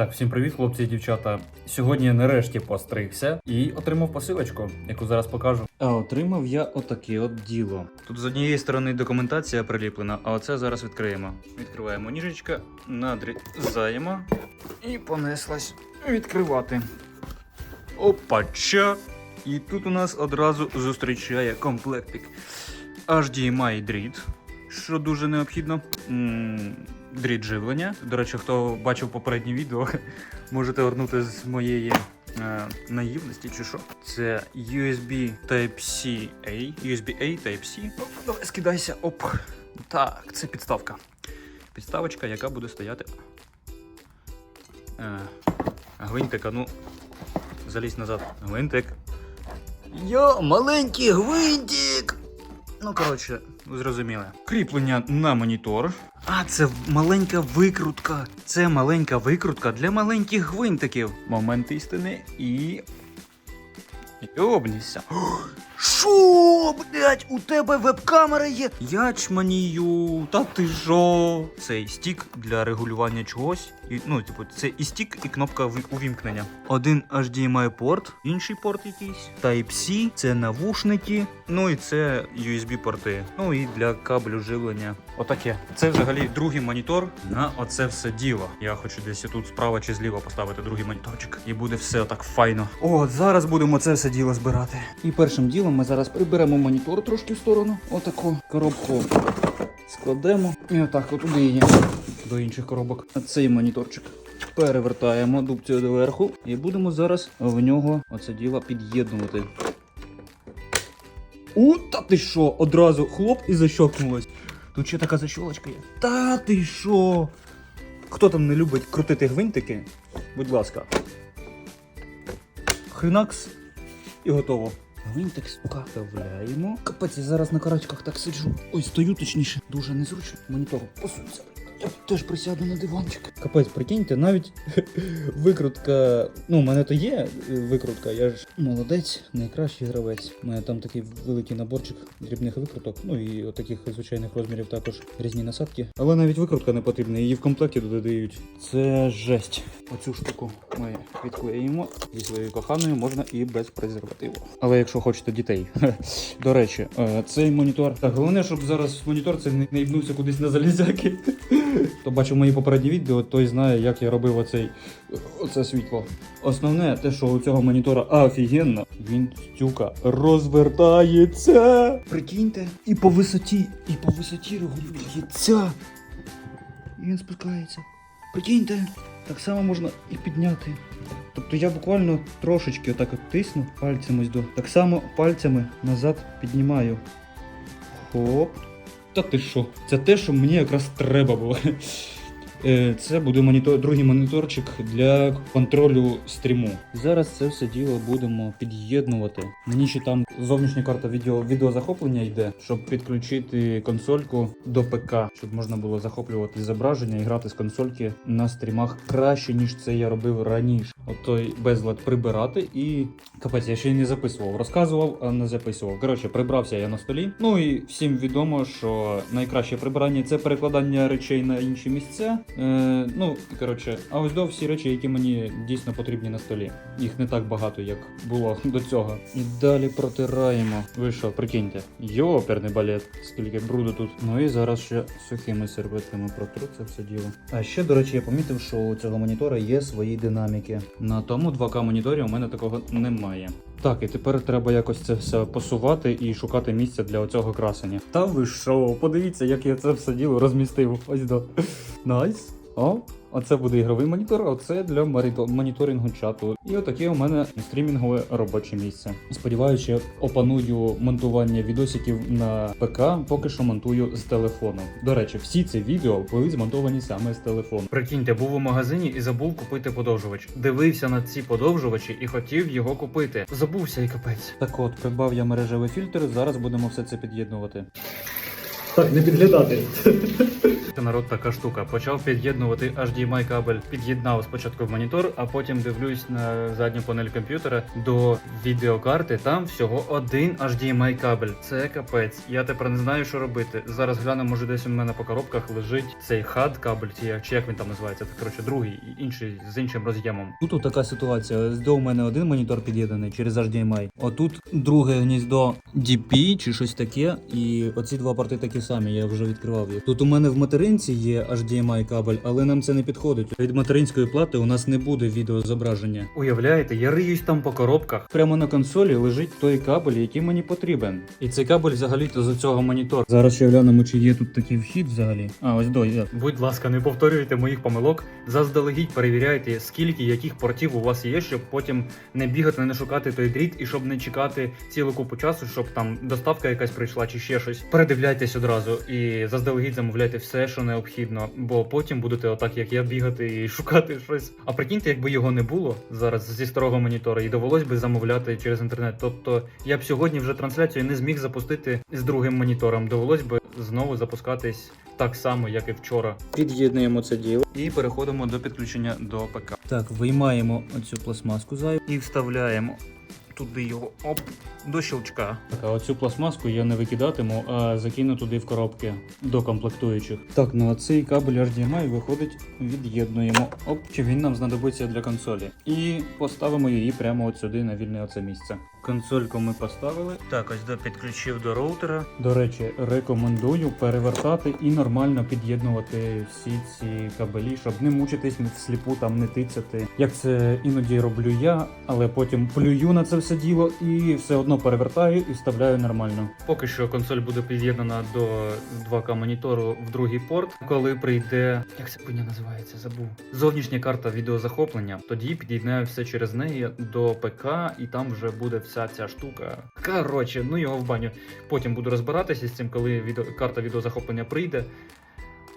Так, всім привіт, хлопці і дівчата. Сьогодні я нарешті постригся і отримав посилочку, яку зараз покажу. А отримав я отаке от діло. Тут з однієї сторони документація приліплена, а оце зараз відкриємо. Відкриваємо ніжечка, надрізаємо і понеслась відкривати. Опача! І тут у нас одразу зустрічає комплектик. HDMI дріт, що дуже необхідно. М, Дріт живлення. До речі, хто бачив попереднє відео, можете вернути з моєї е, наївності чи що. Це USB Type-C A. USB A Type-C. Давай скидайся. Оп. Так, це підставка. Підставочка, яка буде стояти. Е, гвинтик, а ну. Залізь назад. Гвинтик. Йо, маленький гвинтик! Ну, коротше, ви зрозуміли. Кріплення на монітор. А, це маленька викрутка. Це маленька викрутка для маленьких гвинтиків. Момент істини і. Йобнися. Шо, блять, у тебе веб-камера є? Ячманію, та ти жо. Цей стік для регулювання чогось. І, ну, типу, це і стік, і кнопка увімкнення. Один HDMI порт, інший порт якийсь. Type-C, це навушники. Ну і це USB порти. Ну і для кабелю живлення. Отаке. Це взагалі другий монітор на оце все діло. Я хочу десь тут справа чи зліва поставити другий моніторчик. І буде все отак файно. О, зараз будемо це все діло збирати. І першим ділом ми зараз приберемо монітор трошки в сторону. Отаку коробку складемо. І отак отуди її до інших коробок. А цей моніторчик перевертаємо дубцею доверху і будемо зараз в нього оце діло під'єднувати. У, та ти що? Одразу хлоп і защокнулось. Тут ще така защолочка є. Та ти що? Хто там не любить крутити гвинтики? Будь ласка. Хренакс і готово. Гвинтик сука вставляємо. Капець, я зараз на карачках так сиджу. Ой, стою точніше. Дуже незручно. Монітор посунься. Я теж присяду на диванчик. Капець, прикиньте, навіть викрутка. Ну, у мене то є викрутка, я ж молодець, найкращий гравець. У мене там такий великий наборчик дрібних викруток, ну і от таких звичайних розмірів також різні насадки. Але навіть викрутка не потрібна, її в комплекті додають. Це жесть. Оцю штуку ми відклеїмо. Зі своєю коханою можна і без презервативу. Але якщо хочете дітей. До речі, е, цей монітор. Так, головне, щоб зараз монітор це не їбнувся кудись на залізяки. Хто бачив мої попередні відео, той знає, як я робив оцей, оце світло. Основне те, що у цього монітора офігенно, він стюка розвертається. Прикиньте, і по висоті, і по висоті регулюється. І він спускається. Прикиньте, так само можна і підняти. Тобто я буквально трошечки отак от тисну пальцем ось до. Так само пальцями назад піднімаю. Хоп. Та ти що? Це те, що мені якраз треба було. Е, Це буде монітор, другий моніторчик для контролю стріму. Зараз це все діло будемо під'єднувати. Мені ще там зовнішня карта відео, відеозахоплення йде, щоб підключити консольку до ПК, щоб можна було захоплювати зображення і грати з консольки на стрімах краще, ніж це я робив раніше. От той безлад прибирати і капець, я ще й не записував. Розказував, а не записував. Коротше, прибрався я на столі. Ну і всім відомо, що найкраще прибирання це перекладання речей на інші місця. Е, ну, коротше, а ось до всі речі, які мені дійсно потрібні на столі. Їх не так багато, як було до цього. І далі протираємо. Ви що, прикиньте, йоперний балет, скільки бруду тут. Ну і зараз ще сухими серветками протру це все діло. А ще, до речі, я помітив, що у цього монітора є свої динаміки. На тому 2К моніторі у мене такого немає. Так, і тепер треба якось це все посувати і шукати місця для оцього красення. Та ви що, подивіться, як я це все діло розмістив. Ось до. Найс. О, оце буде ігровий монітор, а це для моніторингу чату. І отаке у мене стрімінгове робоче місце. Сподіваюся, опаную монтування відосиків на ПК, поки що монтую з телефону. До речі, всі ці відео були змонтовані саме з телефону. Прикиньте, був у магазині і забув купити подовжувач. Дивився на ці подовжувачі і хотів його купити. Забувся і капець. Так от, придбав я мережевий фільтр. Зараз будемо все це під'єднувати. Так, не підглядати. Народ така штука. Почав під'єднувати HDMI кабель, під'єднав спочатку в монітор, а потім дивлюсь на задню панель комп'ютера до відеокарти. Там всього один HDMI кабель. Це капець. Я тепер не знаю, що робити. Зараз гляну, може десь у мене по коробках лежить цей хад кабель, чи як, він там називається. Це коротше другий, інший з іншим роз'ємом. Тут така ситуація. Ось у мене один монітор під'єднаний через HDMI. Отут друге гніздо DP чи щось таке. І оці два порти такі самі, я вже відкривав їх. Тут у мене в материнці є HDMI кабель, але нам це не підходить. Від материнської плати у нас не буде відеозображення. Уявляєте, я риюсь там по коробках. Прямо на консолі лежить той кабель, який мені потрібен. І цей кабель взагалі-то з цього монітора. Зараз ще глянемо, чи є тут такий вхід взагалі. А, ось до, є. Будь ласка, не повторюйте моїх помилок. Заздалегідь перевіряйте, скільки яких портів у вас є, щоб потім не бігати, не шукати той дріт і щоб не чекати цілу купу часу, щоб там доставка якась прийшла чи ще щось. Передивляйтесь одразу і заздалегідь замовляйте все, що необхідно, бо потім будете отак, як я, бігати і шукати щось. А прикиньте, якби його не було зараз зі старого монітора, і довелось би замовляти через інтернет. Тобто я б сьогодні вже трансляцію не зміг запустити з другим монітором. Довелось би знову запускатись так само, як і вчора. Під'єднуємо це діло. І переходимо до підключення до ПК. Так, виймаємо оцю пластмаску зайву і вставляємо туди його оп, до щелчка. Так, а оцю пластмаску я не викидатиму, а закину туди в коробки до комплектуючих. Так, ну а цей кабель HDMI виходить, від'єднуємо. Оп, чи він нам знадобиться для консолі. І поставимо її прямо от сюди на вільне оце місце. Консольку ми поставили. Так, ось до підключив до роутера. До речі, рекомендую перевертати і нормально під'єднувати всі ці кабелі, щоб не мучитись всліпу там не тицяти. Як це іноді роблю я, але потім плюю на це все діло і все одно перевертаю і вставляю нормально. Поки що консоль буде під'єднана до 2К монітору в другий порт. Коли прийде, як ця хуйня називається, забув. Зовнішня карта відеозахоплення. Тоді під'єднаю все через неї до ПК, і там вже буде вся ця штука. Коротше, ну його в баню. Потім буду розбиратися з цим, коли відео, карта відеозахоплення прийде.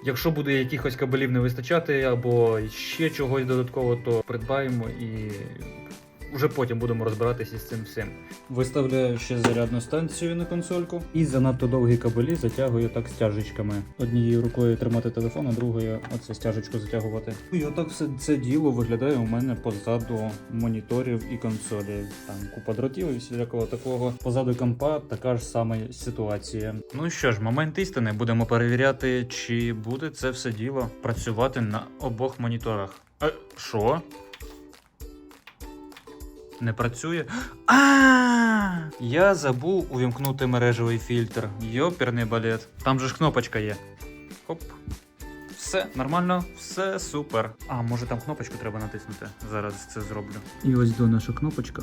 Якщо буде якихось кабелів не вистачати або ще чогось додатково, то придбаємо і вже потім будемо розбиратися з цим всім. Виставляю ще зарядну станцію на консольку і занадто довгі кабелі затягую так стяжечками. Однією рукою тримати телефон, а другою оце стяжечку затягувати. І отак все це діло виглядає у мене позаду моніторів і консолі. Там купа дротів і всілякого такого. Позаду компа така ж сама ситуація. Ну що ж, момент істини. Будемо перевіряти, чи буде це все діло працювати на обох моніторах. Е, що? Не працює. А! Я забув увімкнути мережевий фільтр. Йоперний балет. Там же ж кнопочка є. Хоп. Все нормально, все супер. А, може там кнопочку треба натиснути? Зараз це зроблю. І ось до наша кнопочка.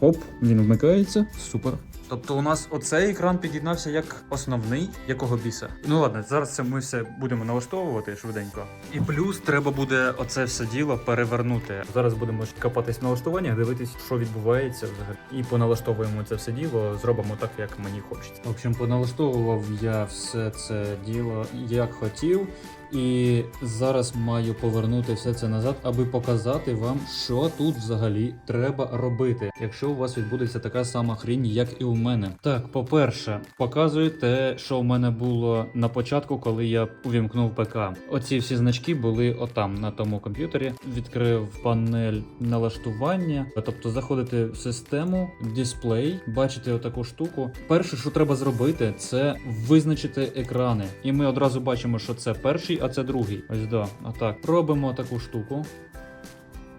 Хоп, він вмикається. Супер. Тобто у нас оцей екран під'єднався як основний, якого біса. Ну ладно, зараз це ми все будемо налаштовувати швиденько. І плюс треба буде оце все діло перевернути. Зараз будемо копатись в налаштуваннях, дивитись, що відбувається взагалі. І поналаштовуємо це все діло, зробимо так, як мені хочеться. В общем, поналаштовував я все це діло як хотів, і зараз маю повернути все це назад, аби показати вам, що тут взагалі треба робити, якщо у вас відбудеться така сама хрінь, як і у мене. Так, по-перше, показую те, що у мене було на початку, коли я увімкнув ПК. Оці всі значки були отам на тому комп'ютері. Відкрив панель налаштування, тобто заходите в систему, дисплей, бачите отаку штуку. Перше, що треба зробити, це визначити екрани. І ми одразу бачимо, що це перший, а це другий. Ось да, отак. Робимо таку штуку.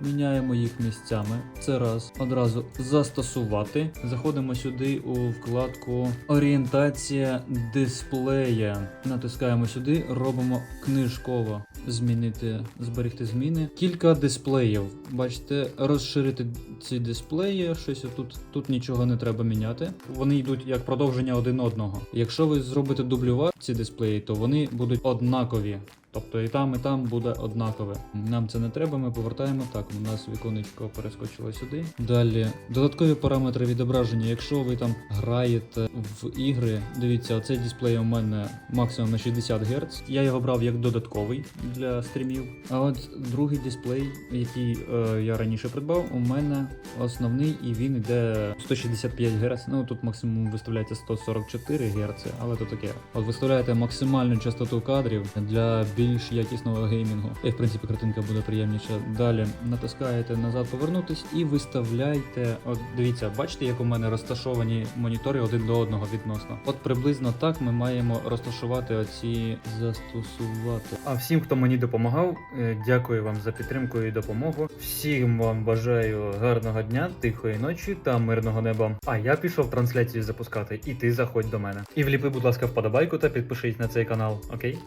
Міняємо їх місцями. Це раз. Одразу застосувати. Заходимо сюди у вкладку Орієнтація дисплея. Натискаємо сюди, робимо книжково. Змінити, зберегти зміни. Кілька дисплеїв. Бачите, розширити ці дисплеї. Щось тут, тут нічого не треба міняти. Вони йдуть як продовження один одного. Якщо ви зробите дублювати ці дисплеї, то вони будуть однакові. Тобто і там, і там буде однакове. Нам це не треба, ми повертаємо так. У нас віконечко перескочило сюди. Далі додаткові параметри відображення. Якщо ви там граєте в ігри, дивіться, оцей дисплей у мене максимум на 60 Гц. Я його брав як додатковий для стрімів. А от другий дисплей, який е, я раніше придбав, у мене основний і він йде 165 Гц. Ну тут максимум виставляється 144 Гц, але то таке. От виставляєте максимальну частоту кадрів для більш якісного геймінгу. І в принципі картинка буде приємніша. Далі натискаєте назад повернутись і виставляйте. От дивіться, бачите, як у мене розташовані монітори один до одного відносно. От приблизно так ми маємо розташувати оці застосувати. А всім, хто мені допомагав, е, дякую вам за підтримку і допомогу. Всім вам бажаю гарного дня, тихої ночі та мирного неба. А я пішов трансляцію запускати, і ти заходь до мене. І вліпи, будь ласка, вподобайку та підпишись на цей канал, окей?